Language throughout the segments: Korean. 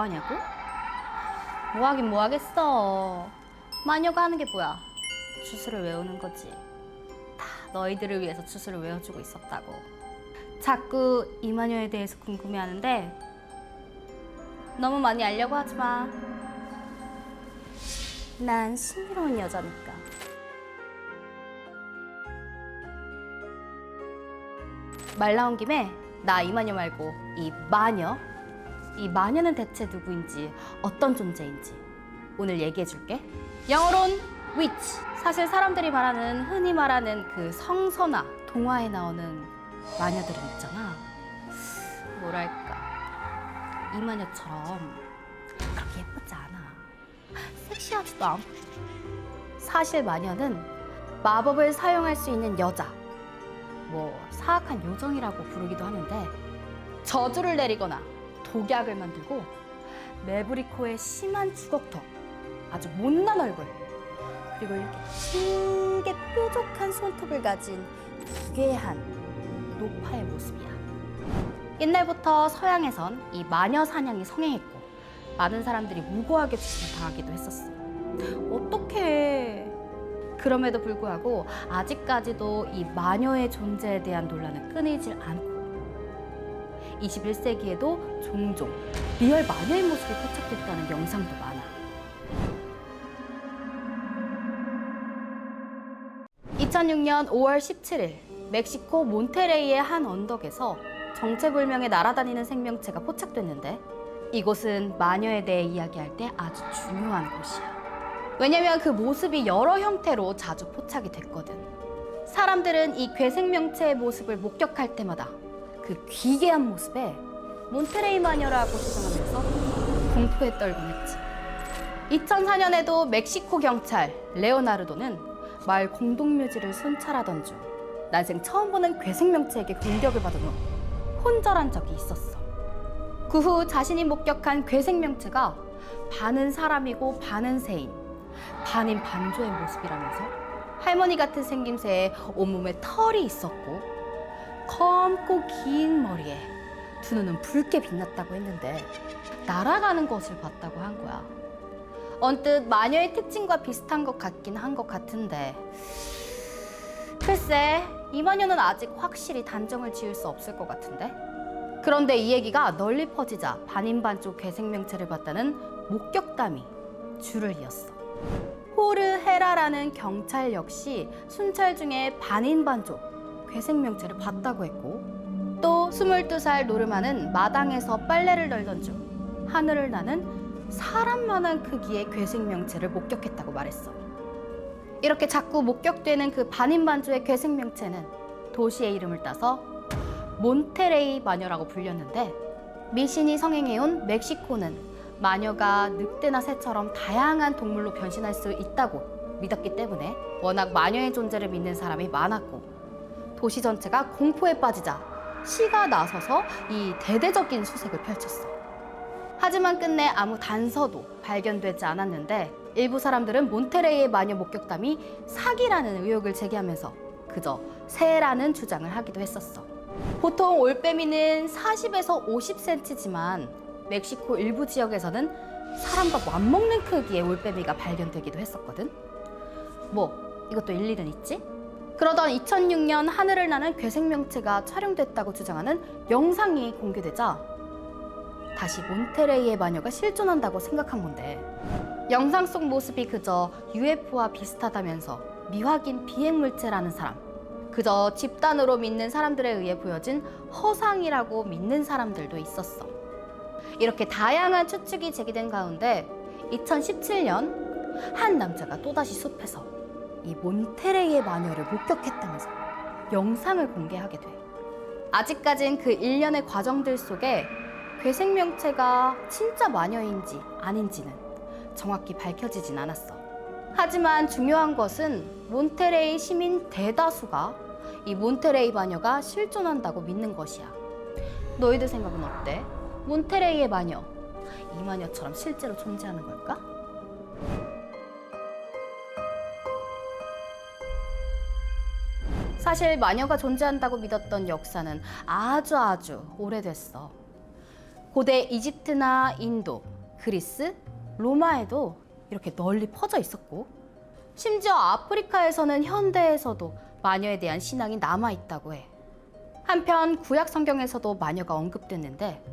뭐 하냐고? 뭐 하긴 뭐 하겠어. 마녀가 하는 게 뭐야? 주술을 외우는 거지. 다 너희들을 위해서 주술을 외워주고 있었다고. 자꾸 이 마녀에 대해서 궁금해하는데 너무 많이 알려고 하지 마. 난 신비로운 여자니까. 말 나온 김에 나 이 마녀 말고 이 마녀 이 마녀는 대체 누구인지 어떤 존재인지 오늘 얘기해 줄게. 영어로는 witch. 사실 사람들이 말하는 흔히 말하는 그 성서나 동화에 나오는 마녀들은 있잖아. 뭐랄까 이 마녀처럼 그렇게 예쁘지 않아. 섹시하지도 않고. 사실 마녀는 마법을 사용할 수 있는 여자. 뭐 사악한 요정이라고 부르기도 하는데 저주를 내리거나 독약을 만들고 매부리코의 심한 주걱턱, 아주 못난 얼굴, 그리고 이렇게 흰게 뾰족한 손톱을 가진 부괴한 노파의 모습이야. 옛날부터 서양에선 이 마녀 사냥이 성행했고 많은 사람들이 무고하게 죽임을 당하기도 했었어. 어떻게? 그럼에도 불구하고 아직까지도 이 마녀의 존재에 대한 논란은 끊이질 않고 21세기에도 종종 리얼 마녀의 모습이 포착됐다는 영상도 많아. 2006년 5월 17일 멕시코 몬테레이의 한 언덕에서 정체불명의 날아다니는 생명체가 포착됐는데 이곳은 마녀에 대해 이야기할 때 아주 중요한 곳이야. 왜냐면 그 모습이 여러 형태로 자주 포착이 됐거든. 사람들은 이 괴생명체의 모습을 목격할 때마다 그 기괴한 모습에 몬테레이 마녀라고 주장하면서 공포에 떨곤 했지. 2004년에도 멕시코 경찰 레오나르도는 마을 공동묘지를 순찰하던 중 난생 처음 보는 괴생명체에게 공격을 받은 후 혼절한 적이 있었어. 그 후 자신이 목격한 괴생명체가 반은 사람이고 반은 새인, 반인 반조의 모습이라면서 할머니 같은 생김새에 온몸에 털이 있었고 검고 긴 머리에 두 눈은 붉게 빛났다고 했는데 날아가는 것을 봤다고 한 거야. 언뜻 마녀의 특징과 비슷한 것 같긴 한 것 같은데 글쎄 이 마녀는 아직 확실히 단정을 지을 수 없을 것 같은데 그런데 이 얘기가 널리 퍼지자 반인반쪽 괴생명체를 봤다는 목격담이 줄을 이었어. 호르헤라라는 경찰 역시 순찰 중에 반인반족 괴생명체를 봤다고 했고 또 22살 노르마는 마당에서 빨래를 널던 중 하늘을 나는 사람만한 크기의 괴생명체를 목격했다고 말했어. 이렇게 자꾸 목격되는 그 반인반조의 괴생명체는 도시의 이름을 따서 몬테레이 마녀라고 불렸는데 미신이 성행해온 멕시코는 마녀가 늑대나 새처럼 다양한 동물로 변신할 수 있다고 믿었기 때문에 워낙 마녀의 존재를 믿는 사람이 많았고 도시 전체가 공포에 빠지자 시가 나서서 이 대대적인 수색을 펼쳤어. 하지만 끝내 아무 단서도 발견되지 않았는데 일부 사람들은 몬테레이의 마녀 목격담이 사기라는 의혹을 제기하면서 그저 새라는 주장을 하기도 했었어. 보통 올빼미는 40에서 50cm지만 멕시코 일부 지역에서는 사람과 맞먹는 크기의 올빼미가 발견되기도 했었거든. 뭐 이것도 일리는 있지? 그러던 2006년 하늘을 나는 괴생명체가 촬영됐다고 주장하는 영상이 공개되자 다시 몬테레이의 마녀가 실존한다고 생각한 건데 영상 속 모습이 그저 UFO와 비슷하다면서 미확인 비행물체라는 사람 그저 집단으로 믿는 사람들에 의해 보여진 허상이라고 믿는 사람들도 있었어. 이렇게 다양한 추측이 제기된 가운데 2017년 한 남자가 또다시 숲에서 이 몬테레이의 마녀를 목격했다면서 영상을 공개하게 돼. 아직까진 그 일련의 과정들 속에 괴생명체가 진짜 마녀인지 아닌지는 정확히 밝혀지진 않았어. 하지만 중요한 것은 몬테레이 시민 대다수가 이 몬테레이 마녀가 실존한다고 믿는 것이야. 너희들 생각은 어때? 몬테레이의 마녀, 이 마녀처럼 실제로 존재하는 걸까? 사실 마녀가 존재한다고 믿었던 역사는 아주 아주 오래됐어. 고대 이집트나 인도, 그리스, 로마에도 이렇게 널리 퍼져 있었고, 심지어 아프리카에서는 현대에서도 마녀에 대한 신앙이 남아 있다고 해. 한편 구약 성경에서도 마녀가 언급됐는데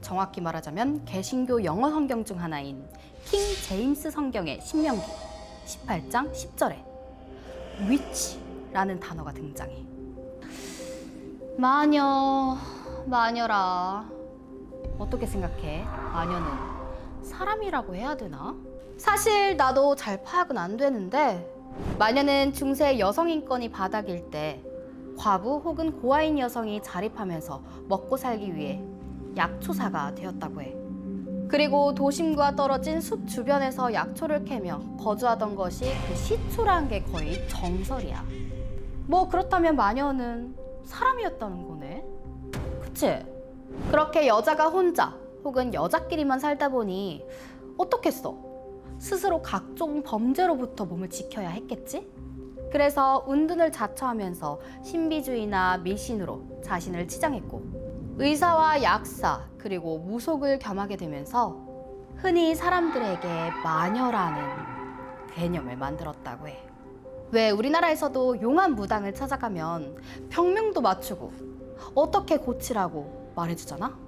정확히 말하자면 개신교 영어 성경 중 하나인 킹 제임스 성경의 신명기 18장 10절에 위치 라는 단어가 등장해. 마녀, 마녀라. 어떻게 생각해? 마녀는 사람이라고 해야 되나? 사실 나도 잘 파악은 안 되는데 마녀는 중세 여성 인권이 바닥일 때 과부 혹은 고아인 여성이 자립하면서 먹고 살기 위해 약초사가 되었다고 해. 그리고 도심과 떨어진 숲 주변에서 약초를 캐며 거주하던 것이 그 시초라는 게 거의 정설이야. 뭐 그렇다면 마녀는 사람이었다는 거네. 그치? 그렇게 여자가 혼자 혹은 여자끼리만 살다 보니 어떻겠어? 스스로 각종 범죄로부터 몸을 지켜야 했겠지? 그래서 운둔을 자처하면서 신비주의나 미신으로 자신을 치장했고 의사와 약사 그리고 무속을 겸하게 되면서 흔히 사람들에게 마녀라는 개념을 만들었다고 해. 왜 우리나라에서도 용한 무당을 찾아가면 병명도 맞추고 어떻게 고치라고 말해주잖아?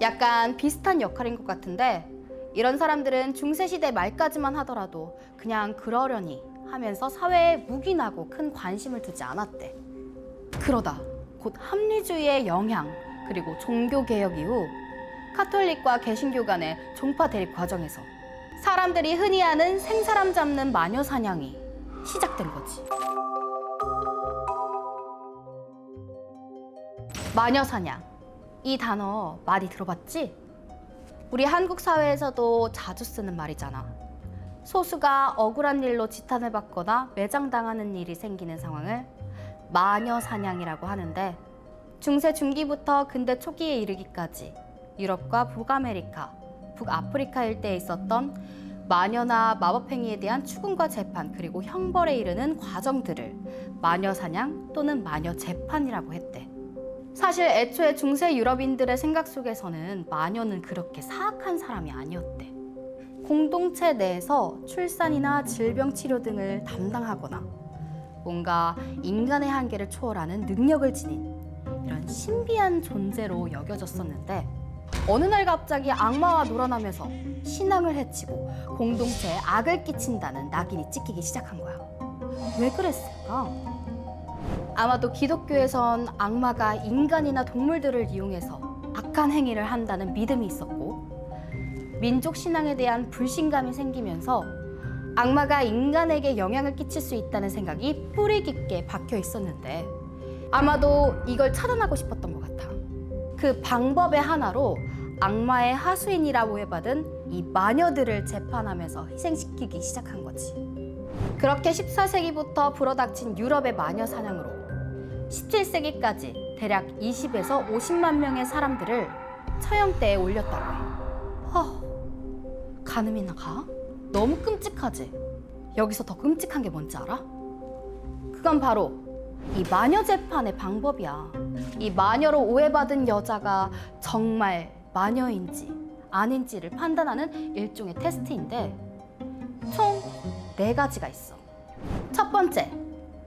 약간 비슷한 역할인 것 같은데 이런 사람들은 중세시대 말까지만 하더라도 그냥 그러려니 하면서 사회에 묵인하고 큰 관심을 두지 않았대. 그러다 곧 합리주의의 영향 그리고 종교 개혁 이후 카톨릭과 개신교 간의 종파 대립 과정에서 사람들이 흔히 아는 생사람 잡는 마녀 사냥이 시작된 거지. 마녀 사냥. 이 단어 많이 들어봤지? 우리 한국 사회에서도 자주 쓰는 말이잖아. 소수가 억울한 일로 지탄을 받거나 매장당하는 일이 생기는 상황을 마녀 사냥이라고 하는데 중세 중기부터 근대 초기에 이르기까지 유럽과 북아메리카, 북아프리카 일대에 있었던 마녀나 마법행위에 대한 추궁과 재판 그리고 형벌에 이르는 과정들을 마녀 사냥 또는 마녀 재판이라고 했대. 사실 애초에 중세 유럽인들의 생각 속에서는 마녀는 그렇게 사악한 사람이 아니었대. 공동체 내에서 출산이나 질병 치료 등을 담당하거나 뭔가 인간의 한계를 초월하는 능력을 지닌 이런 신비한 존재로 여겨졌었는데 어느 날 갑자기 악마와 놀아나면서 신앙을 해치고 공동체에 악을 끼친다는 낙인이 찍히기 시작한 거야. 왜 그랬을까? 아마도 기독교에선 악마가 인간이나 동물들을 이용해서 악한 행위를 한다는 믿음이 있었고 민족 신앙에 대한 불신감이 생기면서 악마가 인간에게 영향을 끼칠 수 있다는 생각이 뿌리 깊게 박혀 있었는데 아마도 이걸 차단하고 싶었던 것 같아. 그 방법의 하나로 악마의 하수인이라고 해받은 이 마녀들을 재판하면서 희생시키기 시작한 거지. 그렇게 14세기부터 불어닥친 유럽의 마녀 사냥으로 17세기까지 대략 20에서 50만 명의 사람들을 처형대에 올렸다고 해. 허, 가늠이나 가? 너무 끔찍하지? 여기서 더 끔찍한 게 뭔지 알아? 그건 바로 이 마녀 재판의 방법이야. 이 마녀로 오해받은 여자가 정말 마녀인지 아닌지를 판단하는 일종의 테스트인데 총 네 가지가 있어. 첫 번째,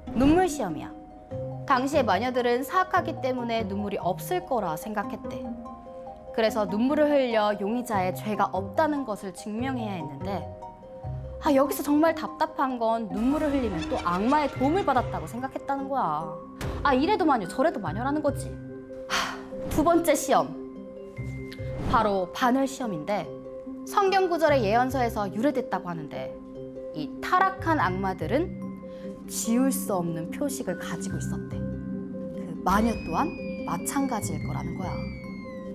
눈물 시험이야. 당시의 마녀들은 사악하기 때문에 눈물이 없을 거라 생각했대. 그래서 눈물을 흘려 용의자의 죄가 없다는 것을 증명해야 했는데 아 여기서 정말 답답한 건 눈물을 흘리면 또 악마의 도움을 받았다고 생각했다는 거야. 아 이래도 마녀 저래도 마녀라는 거지. 하, 두 번째 시험 바로 반을 시험인데 성경 구절의 예언서에서 유래됐다고 하는데 이 타락한 악마들은 지울 수 없는 표식을 가지고 있었대. 그 마녀 또한 마찬가지일 거라는 거야.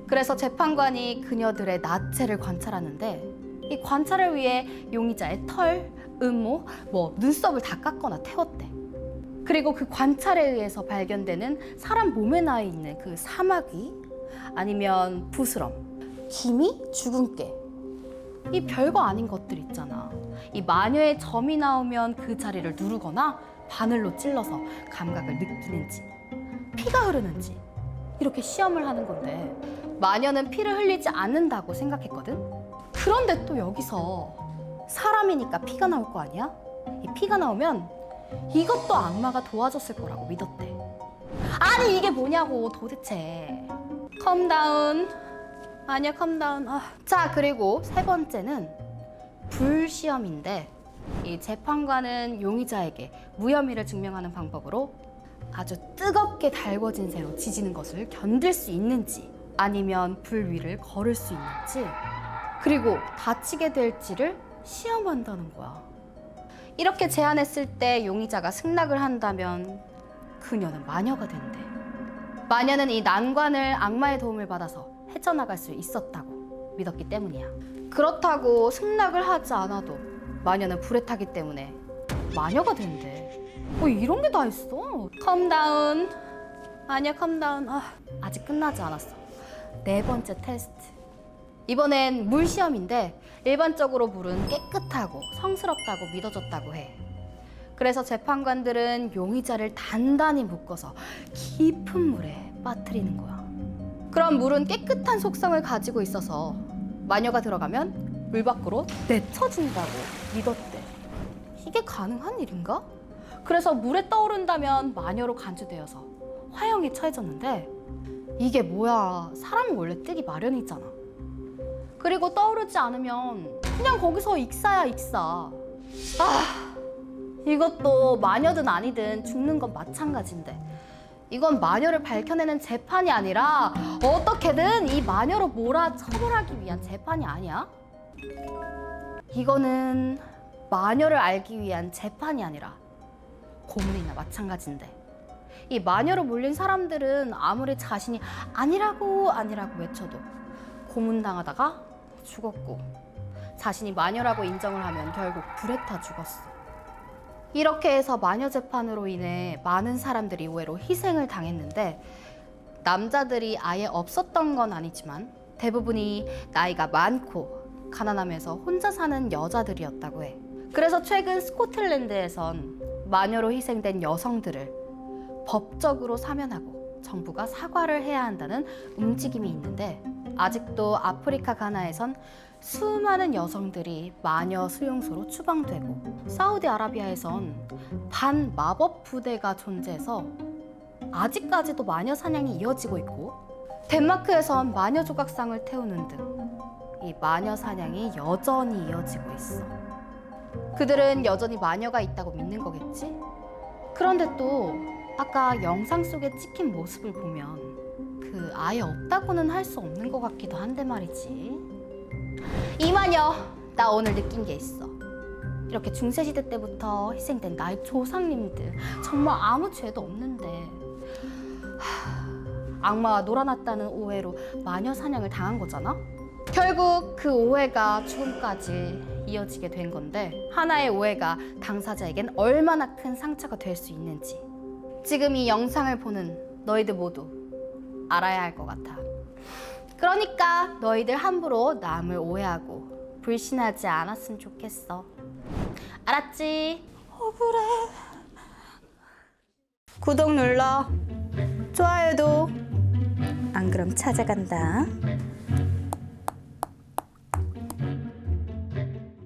그래서 재판관이 그녀들의 나체를 관찰하는데 이 관찰을 위해 용의자의 털, 음모, 뭐 눈썹을 다 깎거나 태웠대. 그리고 그 관찰에 의해서 발견되는 사람 몸에 나 있는 그 사마귀 아니면 부스럼, 기미, 주근깨 이 별거 아닌 것들 있잖아. 이 마녀의 점이 나오면 그 자리를 누르거나 바늘로 찔러서 감각을 느끼는지 피가 흐르는지 이렇게 시험을 하는 건데 마녀는 피를 흘리지 않는다고 생각했거든. 그런데 또 여기서 사람이니까 피가 나올 거 아니야? 이 피가 나오면 이것도 악마가 도와줬을 거라고 믿었대. 아니 이게 뭐냐고 도대체. 컴다운. 아니야 컴다운. 아. 자 그리고 세 번째는 불시험인데 이 재판관은 용의자에게 무혐의를 증명하는 방법으로 아주 뜨겁게 달궈진 새로 지지는 것을 견딜 수 있는지 아니면 불 위를 걸을 수 있는지 그리고 다치게 될지를 시험한다는 거야. 이렇게 제안했을 때 용의자가 승낙을 한다면 그녀는 마녀가 된대. 마녀는 이 난관을 악마의 도움을 받아서 헤쳐나갈 수 있었다고 믿었기 때문이야. 그렇다고 승낙을 하지 않아도 마녀는 불에 타기 때문에 마녀가 된대. 뭐 이런 게 다 있어. 컴다운. 아니야, 컴다운. 아, 아직 끝나지 않았어. 네 번째 테스트. 이번엔 물 시험인데 일반적으로 물은 깨끗하고 성스럽다고 믿어졌다고 해. 그래서 재판관들은 용의자를 단단히 묶어서 깊은 물에 빠뜨리는 거야. 그럼 물은 깨끗한 속성을 가지고 있어서 마녀가 들어가면 물 밖으로 내쳐진다고 믿었대. 이게 가능한 일인가? 그래서 물에 떠오른다면 마녀로 간주되어서 화형에 처해졌는데 이게 뭐야? 사람이 원래 뜨기 마련이잖아. 그리고 떠오르지 않으면 그냥 거기서 익사야 익사. 아, 이것도 마녀든 아니든 죽는 건 마찬가지인데 이건 마녀를 밝혀내는 재판이 아니라 어떻게든 이 마녀로 몰아 처벌하기 위한 재판이 아니야? 이거는 마녀를 알기 위한 재판이 아니라 고문이나 마찬가지인데 이 마녀로 몰린 사람들은 아무리 자신이 아니라고 아니라고 외쳐도 고문당하다가 죽었고 자신이 마녀라고 인정을 하면 결국 불에 타 죽었어. 이렇게 해서 마녀 재판으로 인해 많은 사람들이 의외로 희생을 당했는데 남자들이 아예 없었던 건 아니지만 대부분이 나이가 많고 가난하면서 혼자 사는 여자들이었다고 해. 그래서 최근 스코틀랜드에선 마녀로 희생된 여성들을 법적으로 사면하고 정부가 사과를 해야 한다는 움직임이 있는데 아직도 아프리카 가나에선 수많은 여성들이 마녀 수용소로 추방되고 사우디아라비아에선 반 마법 부대가 존재해서 아직까지도 마녀 사냥이 이어지고 있고 덴마크에선 마녀 조각상을 태우는 등 이 마녀 사냥이 여전히 이어지고 있어. 그들은 여전히 마녀가 있다고 믿는 거겠지? 그런데 또 아까 영상 속에 찍힌 모습을 보면 그 아예 없다고는 할 수 없는 것 같기도 한데 말이지. 이마녀, 나 오늘 느낀 게 있어. 이렇게 중세시대 때부터 희생된 나의 조상님들 정말 아무 죄도 없는데 하, 악마가 놀아났다는 오해로 마녀 사냥을 당한 거잖아? 결국 그 오해가 죽음까지 이어지게 된 건데 하나의 오해가 당사자에겐 얼마나 큰 상처가 될 수 있는지 지금 이 영상을 보는 너희들 모두 알아야 할 것 같아. 그러니까 너희들 함부로 남을 오해하고 불신하지 않았으면 좋겠어. 알았지? 억울해. 구독 눌러. 좋아요도. 안 그럼 찾아간다.